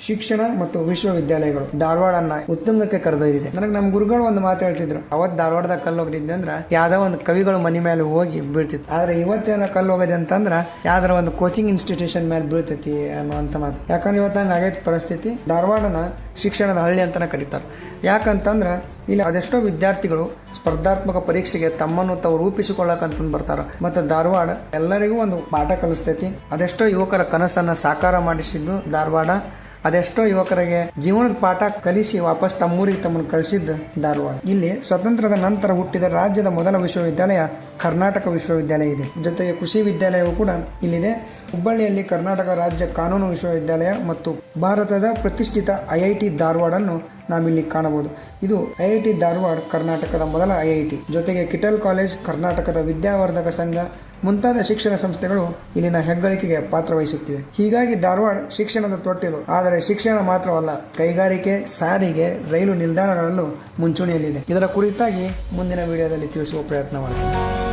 ಶಿಕ್ಷಣ ಮತ್ತು ವಿಶ್ವವಿದ್ಯಾಲಯಗಳು ಧಾರವಾಡನ್ನ ಉತ್ತುಂಗಕ್ಕೆ ಕರೆದೊಯ್ದಿದೆ. ನನಗೆ ನಮ್ಮ ಗುರುಗಳು ಒಂದು ಮಾತು ಹೇಳ್ತಿದ್ರು. ಅವತ್ ಧಾರವಾಡದಾಗ ಕಲ್ಲು ಹೋಗ್ತಿದ್ದೆ ಅಂದ್ರ ಯಾವ್ದೋ ಒಂದು ಕವಿಗಳು ಮನೆ ಮೇಲೆ ಹೋಗಿ ಬೀಳ್ತಿತ್ತು. ಆದ್ರೆ ಇವತ್ತೇನ ಕಲ್ಲು ಹೋಗಿದೆ ಅಂತಂದ್ರ ಯಾವ್ದಾರ ಒಂದು ಕೋಚಿಂಗ್ ಇನ್ಸ್ಟಿಟ್ಯೂಷನ್ ಮೇಲೆ ಬೀಳ್ತೈತಿ ಅನ್ನುವಂತ ಮಾತು. ಯಾಕಂದ್ರೆ ಇವತ್ತು ಹಂಗೆ ಆಗೈತೆ ಪರಿಸ್ಥಿತಿ. ಧಾರವಾಡನ ಶಿಕ್ಷಣದ ಹಳ್ಳಿ ಅಂತಾನೆ ಕರೀತಾರೆ. ಯಾಕಂತಂದ್ರೆ ಇಲ್ಲಿ ಅದೆಷ್ಟೋ ವಿದ್ಯಾರ್ಥಿಗಳು ಸ್ಪರ್ಧಾತ್ಮಕ ಪರೀಕ್ಷೆಗೆ ತಮ್ಮನ್ನು ತಾವು ರೂಪಿಸಿಕೊಳ್ಳಕಂತ ಬರ್ತಾರ. ಮತ್ತೆ ಧಾರವಾಡ ಎಲ್ಲರಿಗೂ ಒಂದು ಪಾಠ ಕಲಿಸ್ತೈತಿ. ಅದೆಷ್ಟೋ ಯುವಕರ ಕನಸನ್ನ ಸಾಕಾರ ಮಾಡಿಸಿದ್ದು ಧಾರವಾಡ. ಅದೆಷ್ಟೋ ಯುವಕರಿಗೆ ಜೀವನದ ಪಾಠ ಕಲಿಸಿ ವಾಪಸ್ ತಮ್ಮೂರಿಗೆ ತಮ್ಮನ್ನು ಕಳಿಸಿದ್ದು ಧಾರವಾಡ. ಇಲ್ಲಿ ಸ್ವತಂತ್ರದ ನಂತರ ಹುಟ್ಟಿದ ರಾಜ್ಯದ ಮೊದಲ ವಿಶ್ವವಿದ್ಯಾಲಯ ಕರ್ನಾಟಕ ವಿಶ್ವವಿದ್ಯಾಲಯ ಇದೆ. ಜೊತೆಗೆ ಕೃಷಿ ವಿದ್ಯಾಲಯವು ಕೂಡ ಇಲ್ಲಿದೆ. ಹುಬ್ಬಳ್ಳಿಯಲ್ಲಿ ಕರ್ನಾಟಕ ರಾಜ್ಯ ಕಾನೂನು ವಿಶ್ವವಿದ್ಯಾಲಯ ಮತ್ತು ಭಾರತದ ಪ್ರತಿಷ್ಠಿತ ಐ ಐ ಟಿ ಧಾರವಾಡನ್ನು ನಾವಿಲ್ಲಿ ಕಾಣಬಹುದು. ಇದು ಐ ಐ ಟಿ ಧಾರವಾಡ ಕರ್ನಾಟಕದ ಮೊದಲ ಐ ಐ ಟಿ. ಜೊತೆಗೆ ಕಿಟಲ್ ಕಾಲೇಜ್ ಕರ್ನಾಟಕದ ವಿದ್ಯಾವರ್ಧಕ ಸಂಘ ಮುಂತಾದ ಶಿಕ್ಷಣ ಸಂಸ್ಥೆಗಳು ಇಲ್ಲಿನ ಹೆಗ್ಗಳಿಕೆಗೆ ಪಾತ್ರವಹಿಸುತ್ತಿವೆ. ಹೀಗಾಗಿ ಧಾರವಾಡ ಶಿಕ್ಷಣದ ತೊಟ್ಟಿಲು. ಆದರೆ ಶಿಕ್ಷಣ ಮಾತ್ರವಲ್ಲ, ಕೈಗಾರಿಕೆ, ಸಾರಿಗೆ, ರೈಲು ನಿಲ್ದಾಣಗಳಲ್ಲೂ ಮುಂಚೂಣಿಯಲ್ಲಿದೆ. ಇದರ ಕುರಿತಾಗಿ ಮುಂದಿನ ವಿಡಿಯೋದಲ್ಲಿ ತಿಳಿಸುವ ಪ್ರಯತ್ನ ಮಾಡ್ತೀನಿ